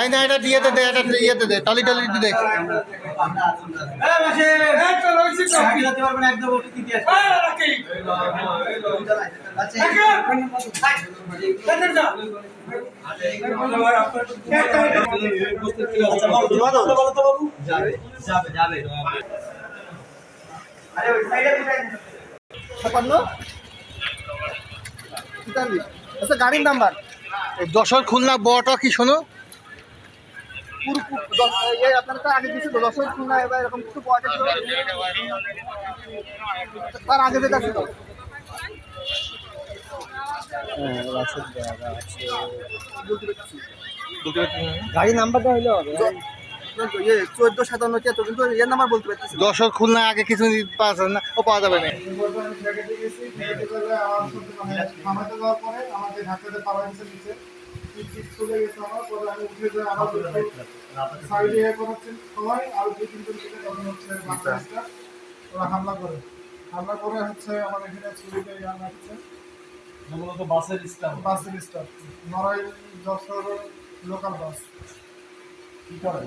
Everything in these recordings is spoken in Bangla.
এই না এটা ইয়েতে দে এটা ইয়েতে দে টালি টালি দে। ছাপান্ন? আচ্ছা গাড়ির নাম্বার? যশোর খুলনা বটা কি শোনো? তার আগে যেটা ছিল গাড়ি নাম্বারটা হইলে চোদ্দ সাতান্ন তিয়াত্তর কিন্তু এর নাম্বার বলতে পারতেছি না। যশোর খুলনা আগে কিছু পাওয়া যাবে না ও পাওয়া যাবে না নিচে টিকিট চলে গেছে আমার পরে আমি উঠে যাই ওরা হামলা করে হামলা করে হচ্ছে আমার এখানে ছুরিতে ইয়ান রাখছে মূলত বাসের স্টাফ বাসের staff Narail Jessore local bus কি করে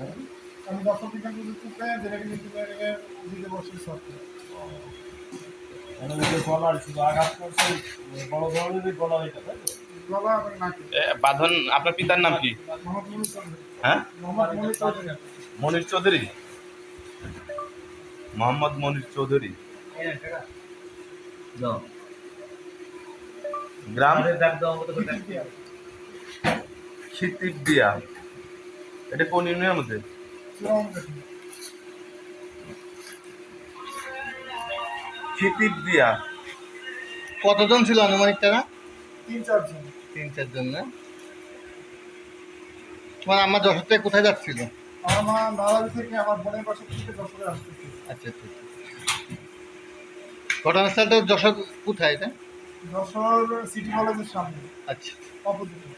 আমি দশটা থেকে যদি টুকরে যেটাকে নিতে পেরে দিতে বসছি সব মানে গলার বড় ধরনের গলা এটা, তাই বাঁধন আপনার পিতার নাম কি? মোহাম্মদ মনির চৌধুরী। হ্যাঁ? মোহাম্মদ মনির চৌধুরী। মোহাম্মদ মনির চৌধুরী। গ্রাম? খিতিব দিয়া। এটা কোন ইউনিয়নের মধ্যে? খিতিব দিয়া। কতজন ছিল আনুমানিক তারা? তিন চারজন তিন চারজন না? তোমার আমার যশোর থেকে কোথায় যাচ্ছিল? আমার মা নারাজি থেকে আমার বোনের বাসা থেকে যশোরে আচ্ছা আচ্ছা আচ্ছা। ঘটনাস্থলটা যশোর কোথায় এটা? যশোর সিটি কলেজের সামনে আচ্ছা। অপোজিটে।